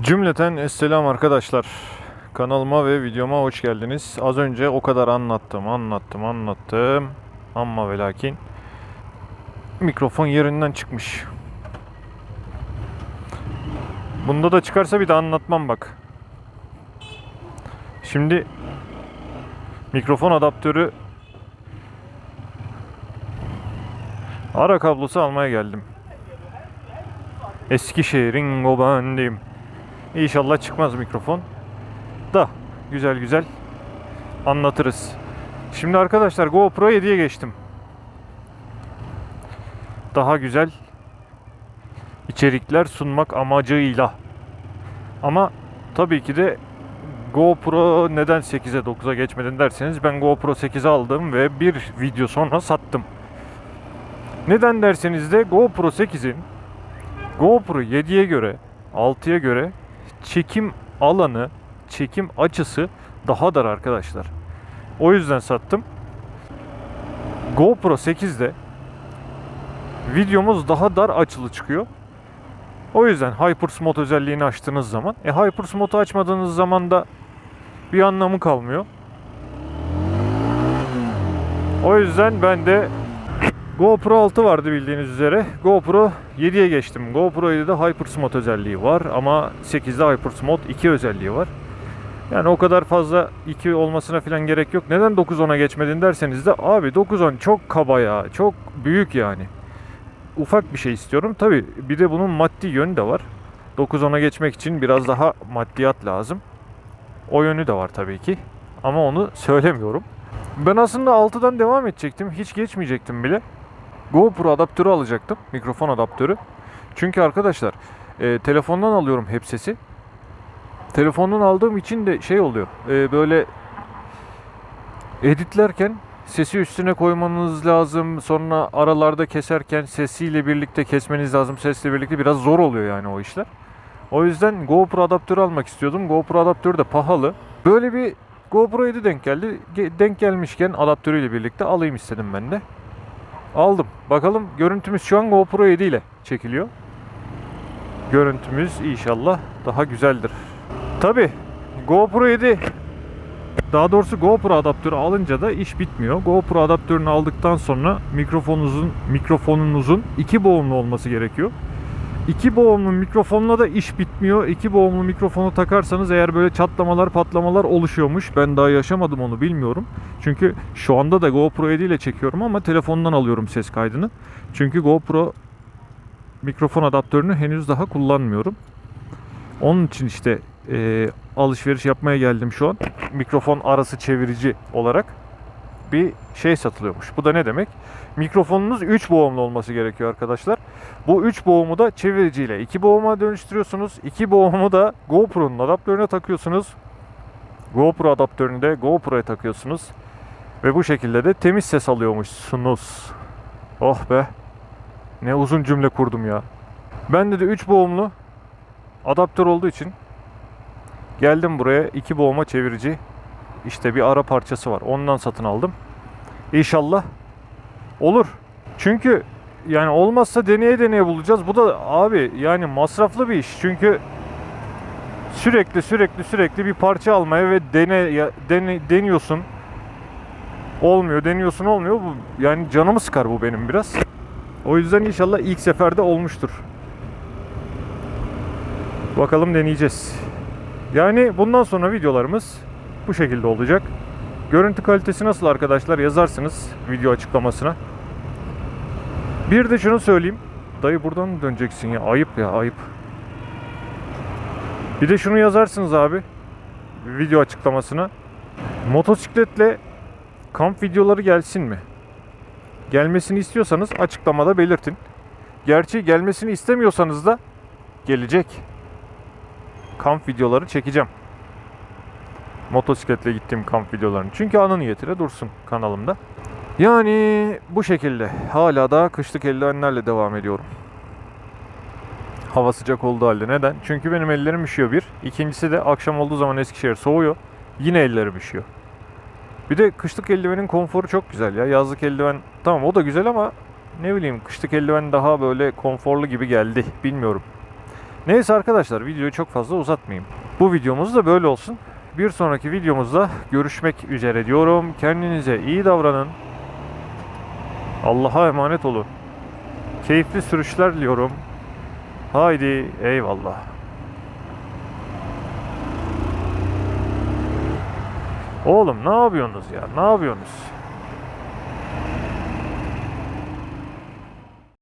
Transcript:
Cümleten Esselam arkadaşlar. Kanalıma ve videoma hoş geldiniz. Az önce o kadar anlattım, anlattım, anlattım. Amma ve lakin mikrofon yerinden çıkmış. Bunda da çıkarsa bir de anlatmam bak. Şimdi mikrofon adaptörü ara kablosu almaya geldim. Eskişehir'in gobanıyım. İnşallah çıkmaz mikrofon. Da güzel güzel anlatırız. Şimdi arkadaşlar GoPro 7'ye geçtim. Daha güzel içerikler sunmak amacıyla. Ama tabii ki de GoPro neden 8'e 9'a geçmedin derseniz ben GoPro 8'e aldım ve bir video sonra sattım. Neden derseniz de GoPro 8'in GoPro 7'ye göre 6'ya göre çekim alanı, çekim açısı daha dar arkadaşlar. O yüzden sattım. GoPro 8'de videomuz daha dar açılı çıkıyor. O yüzden HyperSmooth özelliğini açtığınız zaman, e HyperSmooth'u açmadığınız zaman da bir anlamı kalmıyor. O yüzden ben de GoPro 6 vardı bildiğiniz üzere. GoPro 7'ye geçtim. GoPro 7'de HyperSmooth özelliği var ama 8'de HyperSmooth 2 özelliği var. Yani o kadar fazla 2 olmasına falan gerek yok. Neden 9-10'a geçmedin derseniz de abi 9-10 çok kaba ya. Çok büyük yani. Ufak bir şey istiyorum. Tabi bir de bunun maddi yönü de var. 9-10'a geçmek için biraz daha maddiyat lazım. O yönü de var tabii ki. Ama onu söylemiyorum. Ben aslında 6'dan devam edecektim. Hiç geçmeyecektim bile. GoPro adaptörü alacaktım. Mikrofon adaptörü. Çünkü arkadaşlar e, telefondan alıyorum hep sesi. Telefondan aldığım için de şey oluyor. e, böyle editlerken sesi üstüne koymanız lazım. Sonra aralarda keserken sesiyle birlikte kesmeniz lazım. Sesle birlikte biraz zor oluyor yani o işler. O yüzden GoPro adaptörü almak istiyordum. GoPro adaptörü de pahalı. Böyle bir GoPro 7 denk geldi. Ge- Denk gelmişken adaptörüyle birlikte alayım istedim ben de. Aldım. Bakalım görüntümüz şu an GoPro 7 ile çekiliyor. Görüntümüz inşallah daha güzeldir. Tabi GoPro 7 daha doğrusu GoPro adaptörü alınca da iş bitmiyor. GoPro adaptörünü aldıktan sonra mikrofonunuzun mikrofonunuzun iki boğumlu olması gerekiyor. İki boğumlu mikrofonla da iş bitmiyor. İki boğumlu mikrofonu takarsanız eğer böyle çatlamalar patlamalar oluşuyormuş. Ben daha yaşamadım onu bilmiyorum. Çünkü şu anda da GoPro 7 ile çekiyorum ama telefondan alıyorum ses kaydını. Çünkü GoPro mikrofon adaptörünü henüz daha kullanmıyorum. Onun için işte e, alışveriş yapmaya geldim şu an. Mikrofon arası çevirici olarak bir şey satılıyormuş. Bu da ne demek? Mikrofonunuz 3 boğumlu olması gerekiyor arkadaşlar. Bu 3 boğumu da çeviriciyle 2 boğuma dönüştürüyorsunuz. 2 boğumu da GoPro'nun adaptörüne takıyorsunuz. GoPro adaptörünü de GoPro'ya takıyorsunuz. Ve bu şekilde de temiz ses alıyormuşsunuz. Oh be. Ne uzun cümle kurdum ya. Bende de 3 boğumlu adaptör olduğu için geldim buraya 2 boğuma çevirici işte bir ara parçası var. Ondan satın aldım. İnşallah olur. Çünkü yani olmazsa deneye deneye bulacağız. Bu da abi yani masraflı bir iş. Çünkü sürekli sürekli sürekli bir parça almaya ve dene, dene deniyorsun. Olmuyor, deniyorsun olmuyor. Bu yani canımı sıkar bu benim biraz. O yüzden inşallah ilk seferde olmuştur. Bakalım deneyeceğiz. Yani bundan sonra videolarımız bu şekilde olacak. Görüntü kalitesi nasıl arkadaşlar yazarsınız video açıklamasına. Bir de şunu söyleyeyim. Dayı buradan mı döneceksin ya? Ayıp ya ayıp. Bir de şunu yazarsınız abi. Video açıklamasına. Motosikletle kamp videoları gelsin mi? Gelmesini istiyorsanız açıklamada belirtin. Gerçi gelmesini istemiyorsanız da gelecek. Kamp videoları çekeceğim motosikletle gittiğim kamp videolarını. Çünkü anı niyetine dursun kanalımda. Yani bu şekilde. Hala da kışlık eldivenlerle devam ediyorum. Hava sıcak olduğu halde. Neden? Çünkü benim ellerim üşüyor bir. İkincisi de akşam olduğu zaman Eskişehir soğuyor. Yine ellerim üşüyor. Bir de kışlık eldivenin konforu çok güzel ya. Yazlık eldiven tamam o da güzel ama ne bileyim kışlık eldiven daha böyle konforlu gibi geldi. Bilmiyorum. Neyse arkadaşlar videoyu çok fazla uzatmayayım. Bu videomuz da böyle olsun. Bir sonraki videomuzda görüşmek üzere diyorum. Kendinize iyi davranın. Allah'a emanet olun. Keyifli sürüşler diliyorum. Haydi eyvallah. Oğlum ne yapıyorsunuz ya? Ne yapıyorsunuz?